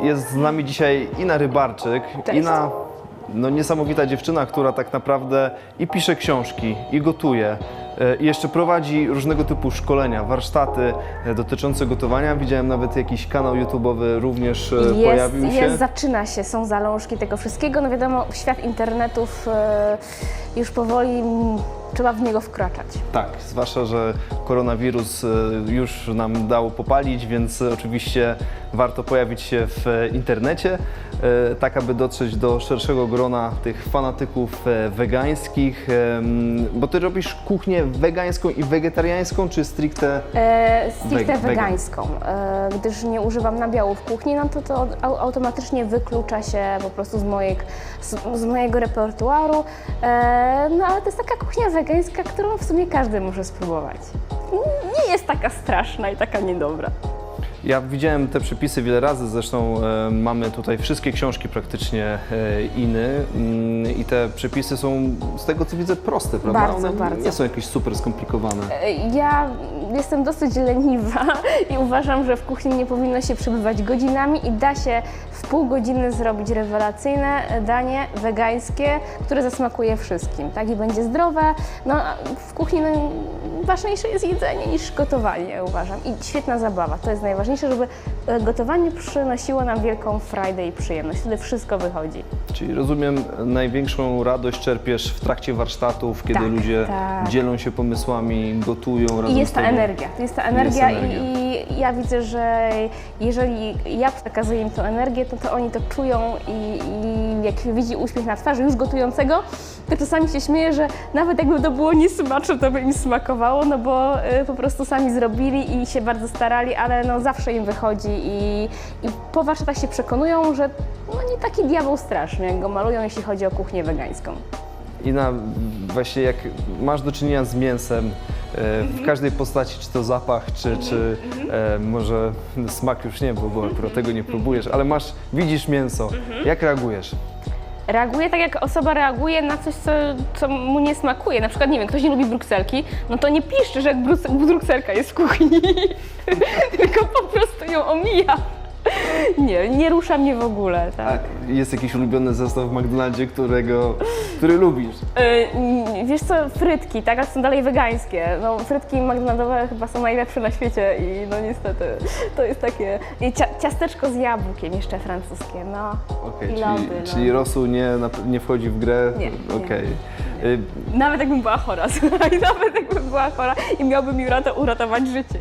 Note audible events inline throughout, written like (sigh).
Jest z nami dzisiaj Ina Rybarczyk. Cześć. Ina, no niesamowita dziewczyna, która tak naprawdę i pisze książki, i gotuje, i jeszcze prowadzi różnego typu szkolenia, warsztaty e, dotyczące gotowania. Widziałem nawet jakiś kanał YouTube'owy również e, Jest, pojawił się. jest, zaczyna się, są zalążki tego wszystkiego. No wiadomo, świat internetów e, już powoli trzeba w niego wkraczać. Tak, zwłaszcza, że koronawirus e, już nam dał popalić, więc e, oczywiście warto pojawić się w e, internecie, e, tak aby dotrzeć do szerszego grona tych fanatyków e, wegańskich. Bo ty robisz kuchnię wegańską i wegetariańską, czy stricte E, stricte Weg- wegan. wegańską, e, gdyż nie używam nabiału w kuchni, no to to au- automatycznie wyklucza się po prostu z, mojej, z, z mojego repertuaru. E, no ale to jest taka kuchnia wegańska, którą w sumie każdy może spróbować. Nie jest taka straszna i taka niedobra. Ja widziałem te przepisy wiele razy, zresztą e, mamy tutaj wszystkie książki praktycznie e, Iny mm, i te przepisy są z tego co widzę proste, prawda? Bardzo, One bardzo. nie są jakieś super skomplikowane. E, Ja jestem dosyć leniwa i uważam, że w kuchni nie powinno się przebywać godzinami i da się w pół godziny zrobić rewelacyjne danie wegańskie, które zasmakuje wszystkim, tak? I będzie zdrowe. No, w kuchni no, ważniejsze jest jedzenie niż gotowanie, uważam. I świetna zabawa. To jest najważniejsze, żeby e, gotowanie przynosiło nam wielką frajdę i przyjemność. Wtedy wszystko wychodzi. Czyli rozumiem, największą radość czerpiesz w trakcie warsztatów, kiedy Tak, ludzie tak. dzielą się pomysłami, gotują razem I jest ta energia, to jest ta energia, energia. I, i ja widzę, że jeżeli ja przekazuję im tę energię, to, to oni to czują i, i jak się widzi uśmiech na twarzy już gotującego, to czasami się śmieję, że nawet jakby to było niesmaczne, to by im smakowało, no bo y, po prostu sami zrobili i się bardzo starali, ale no zawsze im wychodzi i, i po warsztatach się przekonują, że no nie taki diabeł straszny, jak go malują, jeśli chodzi o kuchnię wegańską. I na, właśnie jak masz do czynienia z mięsem, e, Mhm. w każdej postaci, czy to zapach, czy, czy e, może smak już nie, bo, bo Mhm. tego nie próbujesz, ale masz, widzisz mięso, jak reagujesz? Reaguje tak, jak osoba reaguje na coś, co, co mu nie smakuje. Na przykład, nie wiem, ktoś nie lubi brukselki, no to nie piszczy, że brukselka jest w kuchni, (laughs) tylko po prostu ją omija. Nie, nie rusza mnie w ogóle, A tak. jest jakiś ulubiony zestaw w McDonaldzie, którego, który lubisz? Y, wiesz co, frytki, tak, ale są dalej wegańskie. No, frytki McDonaldowe chyba są najlepsze na świecie i no niestety to jest takie... I cia- ciasteczko z jabłkiem jeszcze francuskie, no. Okej, I czyli, no. czyli rosół nie, na- nie wchodzi w grę? Nie, nie. Okej. Y, Nawet jakbym była chora, słuchaj, (laughs) nawet jakbym była chora i miałby mi urata- uratować życie.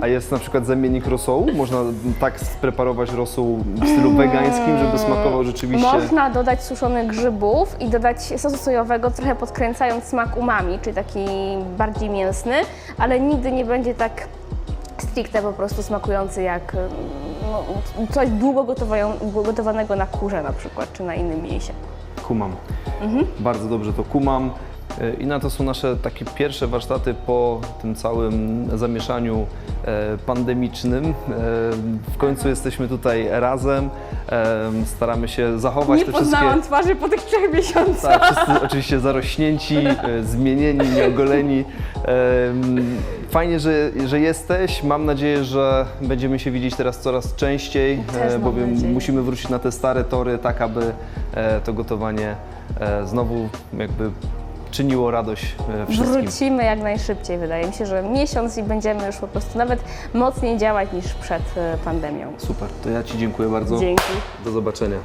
A jest na przykład zamiennik rosołu? Można tak spreparować rosół w stylu wegańskim, żeby smakował rzeczywiście... Można dodać suszonych grzybów i dodać sosu sojowego, trochę podkręcając smak umami, czyli taki bardziej mięsny, ale nigdy nie będzie tak stricte po prostu smakujący jak no, coś długo gotowanego na kurze na przykład, czy na innym mięsie. Kumam. Bardzo dobrze to kumam. I na to są nasze takie pierwsze warsztaty po tym całym zamieszaniu e, pandemicznym. E, W końcu jesteśmy tutaj razem. E, Staramy się zachować Nie te wszystkie... poznałam twarzy po tych trzech miesiącach. Tak, wszyscy oczywiście zarośnięci, zmienieni, nieogoleni. Fajnie, że, że jesteś. Mam nadzieję, że będziemy się widzieć teraz coraz częściej, bowiem nadzieję. musimy wrócić na te stare tory, tak aby to gotowanie znowu jakby czyniło radość e, wszystkim. Wrócimy jak najszybciej, wydaje mi się, że miesiąc i będziemy już po prostu nawet mocniej działać niż przed e, pandemią. Super, to ja Ci dziękuję bardzo. Dzięki. Do zobaczenia.